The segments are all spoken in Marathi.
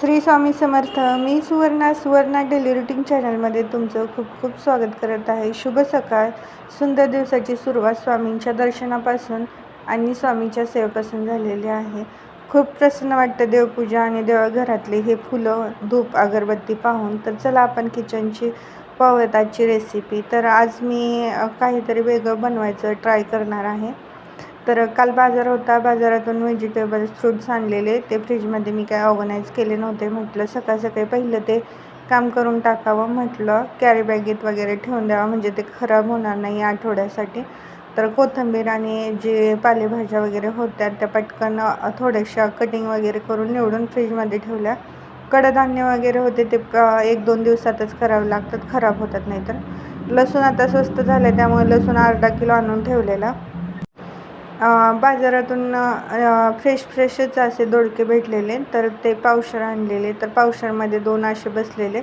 श्री स्वामी समर्थ मी सुवर्णा सुवर्णा डेली रुटीन चॅनलमध्ये तुमचं खूप खूप स्वागत करत आहे. शुभ सकाळ. सुंदर दिवसाची सुरुवात स्वामींच्या दर्शनापासून आणि स्वामीच्या सेवेपासून झालेली आहे. खूप प्रसन्न वाटतं देवपूजा आणि देवघरातले हे फुलं धूप अगरबत्ती पाहून. तर चला आपण किचनची पाहूयात आजची रेसिपी तर आज मी काहीतरी वेगळं बनवायचं ट्राय करणार आहे. तर काल बाजार होता. बाजारातून व्हेजिटेबल्स फ्रूट्स आणलेले. ते फ्रीजमध्ये मी काय ऑर्गनाईज केले नव्हते. म्हटलं सकाळ सकाळी पहिलं ते काम करून टाकावं. म्हटलं कॅरी बॅगेत वगैरे ठेवून द्यावं. म्हणजे ते खराब होणार नाही आठवड्यासाठी. तर कोथिंबीर आणि जे पालेभाज्या वगैरे होत्या त्या पटकन थोड्याशा कटिंग वगैरे करून निवडून फ्रीजमध्ये ठेवल्या. कडधान्य वगैरे होते ते एक दोन दिवसातच करावे लागतात. खराब होतात नाहीतर. लसूण आता स्वस्त झालं त्यामुळे लसूण अर्धा किलो आणून ठेवलेला. बाजारातून फ्रेश फ्रेशच असे दोडके भेटलेले. तर ते पावशर आणलेले. तर पावशरमध्ये दोन असे बसलेले.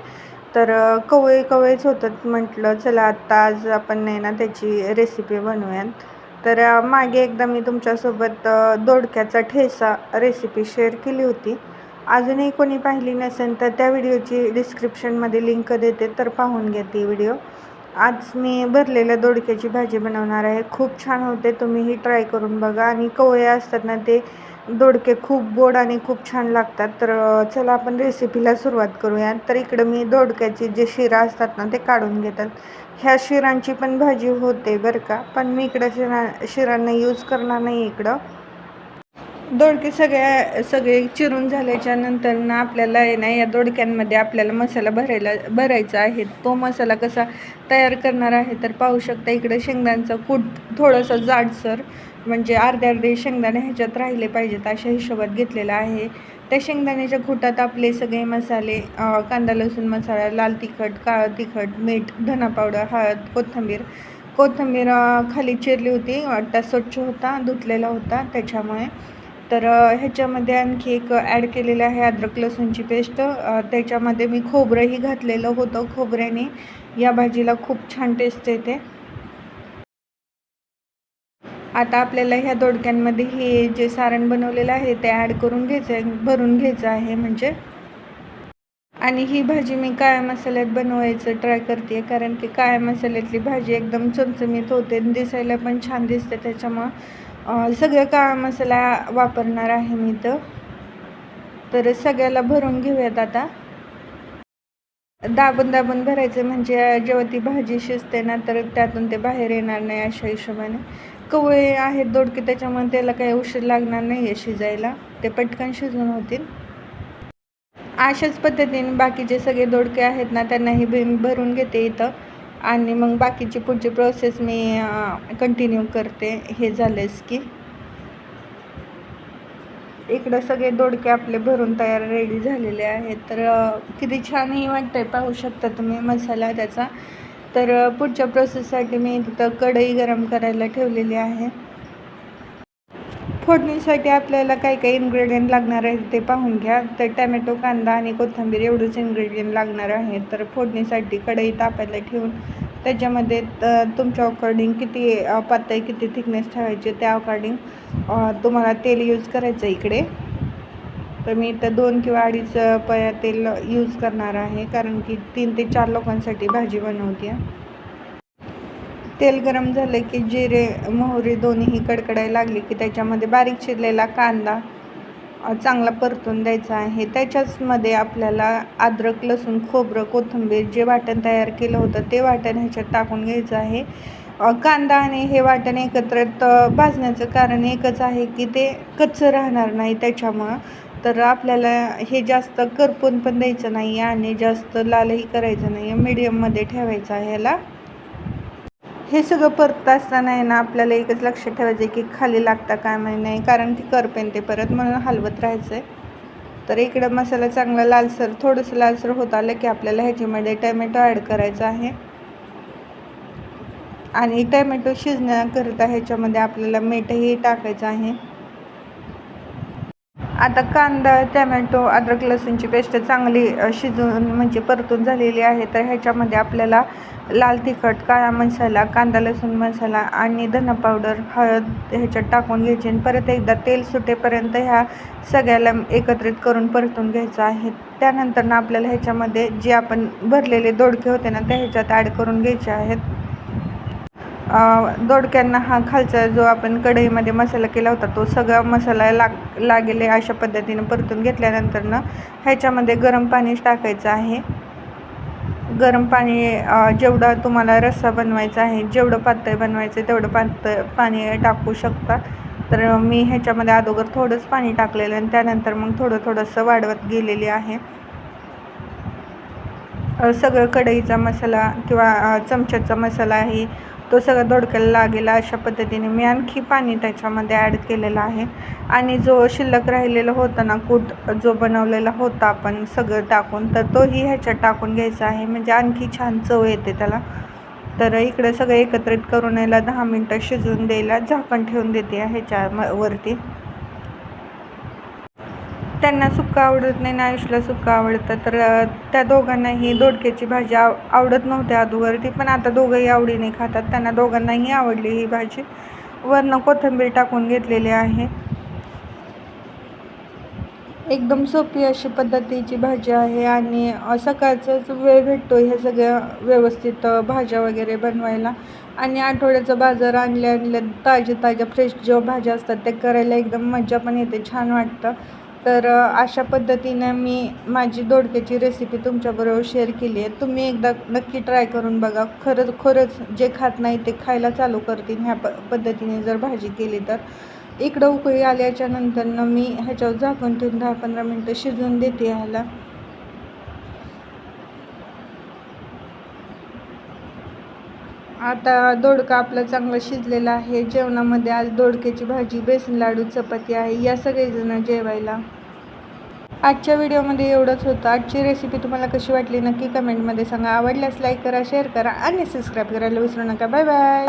तर कवळे कवळेच होतात. म्हटलं चला आत्ता आज आपण नाही ना त्याची रेसिपी बनवूयात. तर मागे एकदा मी तुमच्यासोबत दोडक्याचा ठेसा रेसिपी शेअर केली होती. अजूनही कोणी पाहिली नसेल तर त्या व्हिडिओची डिस्क्रिप्शनमध्ये लिंक देते. तर पाहून घ्या ती व्हिडिओ आज मी भरलेल्या दोडक्याची भाजी बनवणार आहे. खूप छान होते. तुम्हीही ट्राय करून बघा. आणि कवळे असतात ना ते दोडके खूप गोड आणि खूप छान लागतात. तर चला आपण रेसिपीला सुरुवात करूया. तर इकडं मी दोडक्याचे जे शिरा असतात ना ते काढून घेतात. ह्या शिरांची पण भाजी होते बरं का. पण मी इकडं शिरा शिरांना यूज करणार नाही इकडं. दोडके सगळ्या सगळे चिरून झाल्याच्यानंतर ना आपल्याला आहे ना या दोडक्यांमध्ये आपल्याला मसाला भरायला भरायचा आहे. तो मसाला कसा तयार करणार आहे तर पाहू शकता इकडे शेंगदाण्याचं कूट थोडंसं जाडसर म्हणजे अर्धे अर्धे शेंगदाणे ह्याच्यात राहिले पाहिजेत अशा हिशोबात घेतलेला आहे. त्या शेंगदाण्याच्या खुटात आपले सगळे मसाले कांदा लसूण मसाला लाल तिखट काळं तिखट मीठ धना पावडर हळद कोथिंबीर कोथिंबीर खाली चिरली होती. वाटता स्वच्छ होता धुतलेला होता. त्याच्यामुळे तर ह्याच्यामध्ये आणखी एक ॲड केलेलं आहे अद्रक लसूणची पेस्ट. त्याच्यामध्ये मी खोबरंही घातलेलं होतं खोबऱ्याने. या भाजीला खूप छान टेस्ट येते. आता आपल्याला ह्या दोडक्यांमध्ये हे जे सारण बनवलेलं आहे ते ॲड करून घ्यायचं आहे भरून घ्यायचं आहे म्हणजे. आणि ही भाजी मी काळ्या मसाल्यात बनवायचं ट्राय करते कारण की काळ्या मसाल्यातली भाजी एकदम चमचमीत होते आणि दिसायला पण छान दिसते त्याच्यामुळं. सगळं काळा मसाला वापरणार आहे मी तर तर सगळ्याला भरून घेऊयात आता. दाबून दाबून भरायचं म्हणजे जेव्हा ती भाजी शिजते ना तर त्यातून ते बाहेर येणार नाही अशा हिशोबाने. कवळे आहेत दोडके त्याच्यामुळे त्याला काही उशीर लागणार नाही आहे शिजायला. ते पटकन शिजून होतील. अशाच पद्धतीने बाकीचे सगळे दोडके आहेत ना त्यांनाही भरून घेते इथं. आणि मग बाकीची पुढची प्रोसेस मी कंटिन्यू करते. हे झालेच की. इकडं सगळे दोडके आपले भरून तयार रेडी झालेले आहेत. तर किती छानही वाटतंय पाहू शकता तुम्ही मसाला त्याचा. तर पुढच्या प्रोसेससाठी मी तिथं कढई गरम करायला ठेवलेली आहे. फोडणीसाठी आपल्याला काय काय इन्ग्रेडियंट लागणार आहे ते पाहून घ्या. तर टॅमॅटो कांदा आणि कोथिंबीर एवढंच इन्ग्रेडियंट लागणार आहे. तर फोडणीसाठी कढई तापायला ठेवून त्याच्यामध्ये तुमच्या अकॉर्डिंग किती अ, पातळ किती थिकनेस ठेवायचे त्या अकॉर्डिंग तुम्हाला तेल यूज करायचं इकडे. तर मी इथं दोन किंवा अडीच पया तेल यूज करणार आहे. कारण की तीन ते चार लोकांसाठी भाजी बनवते. तेल गरम झालं की जिरे मोहरी दोन्हीही कडकडायला लागली की त्याच्यामध्ये बारीक चिरलेला कांदा चांगला परतून द्यायचा आहे. त्याच्याचमध्ये आपल्याला अद्रक लसूण खोबरं कोथिंबीर जे वाटण तयार केलं होतं ते वाटण ह्याच्यात टाकून घ्यायचं आहे. कांदा आणि हे वाटण एकत्रित भाजण्याचं कारण एकच आहे की ते कच्चं राहणार नाही त्याच्यामुळं. तर आपल्याला हे जास्त करपून पण द्यायचं नाही आणि जास्त लालही करायचं नाही. आहे मीडियममध्ये ठेवायचं आहे ह्याला. हे सगळं परत असताना आहे ना आपल्याला एकच लक्षात ठेवायचं आहे की खाली लागता काय माहीत नाही कारण ती करपेन ते परत म्हणून हलवत राहायचं आहे तर इकडं मसाला चांगला लालसर थोडंसं लालसर होत आलं की आपल्याला ह्याच्यामध्ये टॅमॅटो ॲड करायचा आहे. आणि टॅमॅटो शिजण्याकरिता ह्याच्यामध्ये आपल्याला मीठही टाकायचं आहे. आता कांदा टॅमॅटो अद्रक लसूणची पेस्ट चांगली शिजून म्हणजे परतून झालेली आहे. तर ह्याच्यामध्ये आपल्याला लाल तिखट काळा मसाला कांदा लसूण मसाला आणि धना पावडर हळद ह्याच्यात टाकून घ्यायची आणि परत एकदा तेल सुटेपर्यंत ह्या सगळ्याला एकत्रित करून परतून घ्यायचं आहे. त्यानंतर ना आपल्याला ह्याच्यामध्ये जे आपण भरलेले दोडके होते ना ते ह्याच्यात ॲड करून घ्यायचे आहेत. दोडक्यांना हा खालचा जो आपण कढईमध्ये मसाला केला होता तो सगळा मसाला लाग लागेल अशा पद्धतीनं परतून घेतल्यानंतर ह्याच्यामध्ये गरम पाणी टाकायचं आहे. गरम पाणी जेवढा तुम्हाला रस्सा बनवायचा आहे जेवढं पातळ बनवायचं आहे तेवढं पातळ पाणी टाकू शकता. तर मी ह्याच्यामध्ये अगोदर थोडंच पाणी टाकलेलं आणि त्यानंतर मग थोडं थोडंसं वाढवत गेलेली आहे. सगळं कढईचा मसाला किंवा चमच्याचा मसाला आहे तो सगळा दोडक्याला लागेल अशा पद्धतीने. मी आणखी पाणी त्याच्यामध्ये ॲड केलेलं आहे. आणि जो शिल्लक राहिलेला होता ना कूट जो बनवलेला होता आपण सगळं टाकून तर तोही ह्याच्यात टाकून घ्यायचा आहे. म्हणजे आणखी छान चव येते त्याला. तर इकडे सगळं एकत्रित करून याला दहा मिनटं शिजवून द्यायला झाकण ठेवून देते ह्याच्या म- वरती. त्यांना सुक्कं आवडत नाही ना आयुषला सुक्कं आवडतं. तर त्या दोघांनाही दोडक्याची भाजी आव आवडत नव्हती अगोदर ती पण आता दोघंही आवडीने खातात. त्यांना दोघांनाही आवडली ही भाजी. वरनं कोथिंबीर टाकून घेतलेली आहे. एकदम सोपी अशी पद्धतीची भाजी आहे आणि सकाळचाच वेळ भेटतो ह्या सगळ्या व्यवस्थित भाज्या वगैरे बनवायला. आणि आठवड्याचा बाजार आणल्या आणल्या ताज्या ताज्या फ्रेश जेव्हा भाज्या असतात त्या करायला एकदम मजा पण येते छान वाटतं. तर अशा पद्धतीनं मी माझी दोडक्याची रेसिपी तुमच्याबरोबर शेअर केली आहे. तुम्ही एकदा नक्की ट्राय करून बघा. खरंच खरंच जे खात नाही ते खायला चालू करतील ह्या प पद्धतीने जर भाजी केली तर. इकडं उकळी आल्याच्या नंतरनं मी ह्याच्यावर झाकून ठेवून दहा पंधरा मिनटं शिजवून देते ह्याला. आता दोडका आपला चांगला शिजलेला आहे. जेवणामध्ये आज दोडक्याची भाजी बेसन लाडू चपाती आहे. या सगळेजण जेवायला. आजच्या व्हिडिओमध्ये एवढंच होतं. आजची रेसिपी तुम्हाला कशी वाटली नक्की कमेंटमध्ये सांगा. आवडल्यास लाईक करा शेअर करा आणि सबस्क्राईब करायला विसरू नका. Bye bye